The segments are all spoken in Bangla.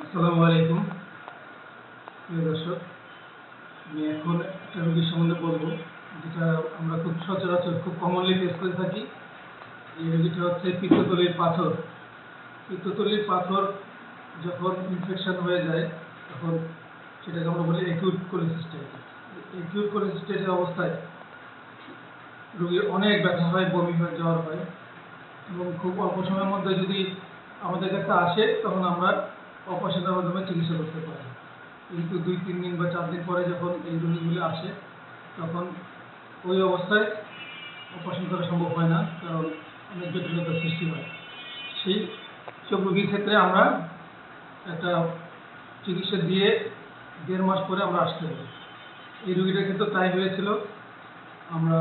আসসালামু দর্শক, আমি এখন একটা রোগীর সম্বন্ধে বলব, যেটা আমরা খুব সচরাচর, খুব কমনলি ফেস করে থাকি। এই রোগীটা হচ্ছে পাথর। পাথর যখন ইনফেকশন হয়ে যায়, তখন সেটাকে আমরা বলি অ্যাকিউট কোলিসিস্টাইটিস অ্যাকিউট কোলিসিস্টাইটিস অবস্থায় রোগীর অনেক ব্যথা হয়, বমি হয়ে যাওয়ার হয়। এবং খুব অল্প সময়ের মধ্যে যদি আমাদের কাছে আসে, তখন আমরা অপারেশনের মাধ্যমে চিকিৎসা করতে পারি। কিন্তু দুই, তিন দিন বা চার দিন পরে যখন এই রোগীগুলি আসে, তখন ওই অবস্থায় অপারেশন করা সম্ভব হয় না, কারণ অনেক জটিলতার সৃষ্টি হয়। সেই সব রোগীর ক্ষেত্রে আমরা একটা চিকিৎসা দিয়ে দেড় মাস পরে আমরা আসতে পারি। এই রোগীটার ক্ষেত্রে তাই হয়েছিল, আমরা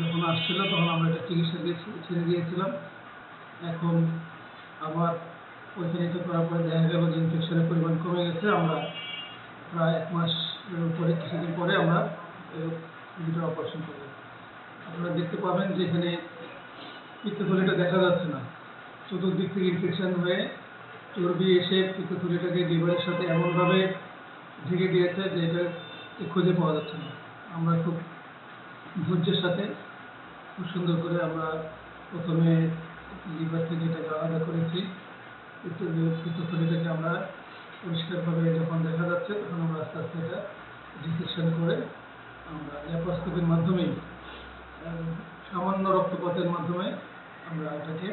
যখন আসছিল তখন আমরা একটা চিকিৎসা দিয়ে ছেড়ে দিয়েছিলাম। এখন আবার পরীক্ষা করার পরে দেখা গেল যে ইনফেকশনের পরিমাণ কমে গেছে। আমরা প্রায় এক মাস পরে কিছুদিন পরে আমরা রোগীটার অপারেশন করব। আপনারা দেখতে পাবেন যে এখানে পিত্তথলিটা দেখা যাচ্ছে না। চতুর্দিক থেকে ইনফেকশন হয়ে চর্বি এসে পিত্তথলিটাকে লিভারের সাথে এমনভাবে ঢেকে দিয়েছে যে এটা খুঁজে পাওয়া যাচ্ছে না। আমরা খুব ধৈর্যের সাথে খুব সুন্দর করে আমরা প্রথমে লিভার থেকে এটাকে আলাদা করেছি। পিত্তথলিটাকে আমরা পরিষ্কারভাবে যখন দেখা যাচ্ছে, তখন আমরা আস্তে আস্তে এটা ডিসেকশন করে আমরা ল্যাপারোস্কোপির মাধ্যমেই সামান্য রক্তপাতের মাধ্যমে আমরা এটাকে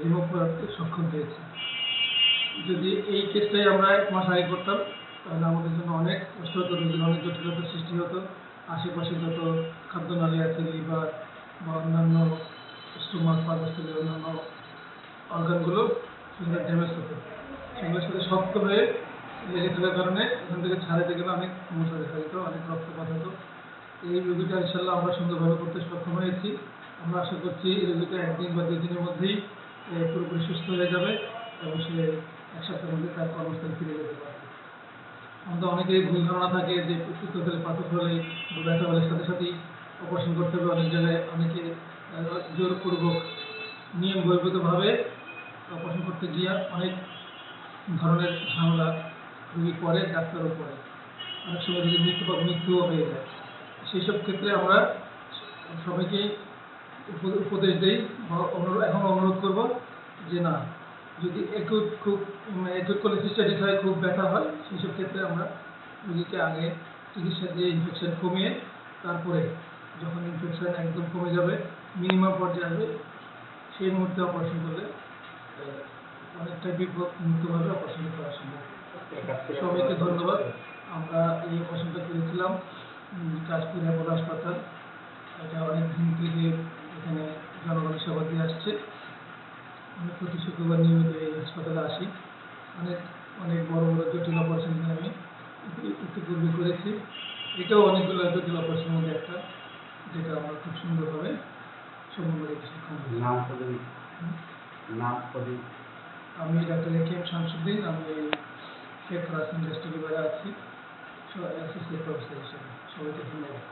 রিমুভ করতে সক্ষম হয়েছি। যদি এই কেসটাই আমরা এক মাস আগে করতাম, তাহলে আমাদের জন্য অনেক কষ্ট হতো রোগীর অনেক জটিলতার সৃষ্টি হতো। আশেপাশে যত খাদ্যনালী আছে, লিভার বা অন্যান্য স্টোমাক পাকস্থলী, অন্যান্য অর্গানগুলো সেগুলো ড্যামেজ হতো সেগুলোর সাথে শক্ত হয়ে লেগে থাকার কারণে এখান থেকে ছাড়াতে গেলে অনেক সমস্যা দেখা যেত অনেক রক্তপাত হতো। এই রোগীটা ইনশাল্লাহ আমরা সুন্দরভাবে করতে সক্ষম হয়েছি। আমরা আশা করছি এই রোগীটা একদিন বা দুই দিনের মধ্যেই পুরোপুরি সুস্থ হয়ে যাবে এবং সে এক সপ্তাহের মধ্যে তার কর্মস্থলে ফিরে যেতে পারবে। আমাদের অনেকেই ভুল ধারণা থাকে যে পিত্তথলি পাথর হলে ব্যথা হলে সাথে সাথেই অপারেশন করতে হবে। অনেক জায়গায় অনেকে জোরপূর্বক, নিয়ম বহির্ভূতভাবে অপারেশন করতে গিয়ে অনেক ধরনের ঝামেলা রুগী পরে ডাক্তারও পড়ে অনেক সময় রুগীর মৃত্যু বা মৃত্যুও হয়ে যায়। সেই সব ক্ষেত্রে আমরা সবাইকেই উপ- উপদেশ দিই অনুরোধ এখন অনুরোধ করব যে না, যদি একুট খুব একুট করলে কোলিসিস্টাইটিস হয়, খুব ব্যথা হয় সেই সব ক্ষেত্রে আমরা রুগীকে আগে চিকিৎসা দিয়ে ইনফেকশন কমিয়ে তারপরে যখন ইনফেকশন একদম কমে যাবে মিনিমাম পর্যায়ে আসবে, সেই মুহূর্তে অপারেশন করলে অনেকটা বিপদ মুক্তভাবে অপারেশন করা সম্ভব। সবাইকে ধন্যবাদ। আমরা এই অপারেশনটা করেছিলাম কাশপুর অ্যাপোলো হাসপাতাল। এটা অনেক দিন থেকে এখানে জনগণের সেবা দিয়ে আসছে। আমি প্রতি শুক্রবার নিয়মিত এই হাসপাতালে আসি। অনেক অনেক বড় বড় জটিল অপারেশন আমি ইতি- ইতিপূর্বে করেছি। এটাও অনেকগুলো জটিল অপারেশনের মধ্যে একটা যেটা আমরা খুব সুন্দরভাবে সম্পন্ন করতে সক্ষম হয়েছি। নাম পদবি হুম। নাম পদবি আমি doctor A K M Shamsuddin আমি শেখ রাসিন ইন্ডাস্ট্রি বিভাগে আছি অ্যাসোসিয়েট প্রফেসর হিসেবে সবাইকে ধন্যবাদ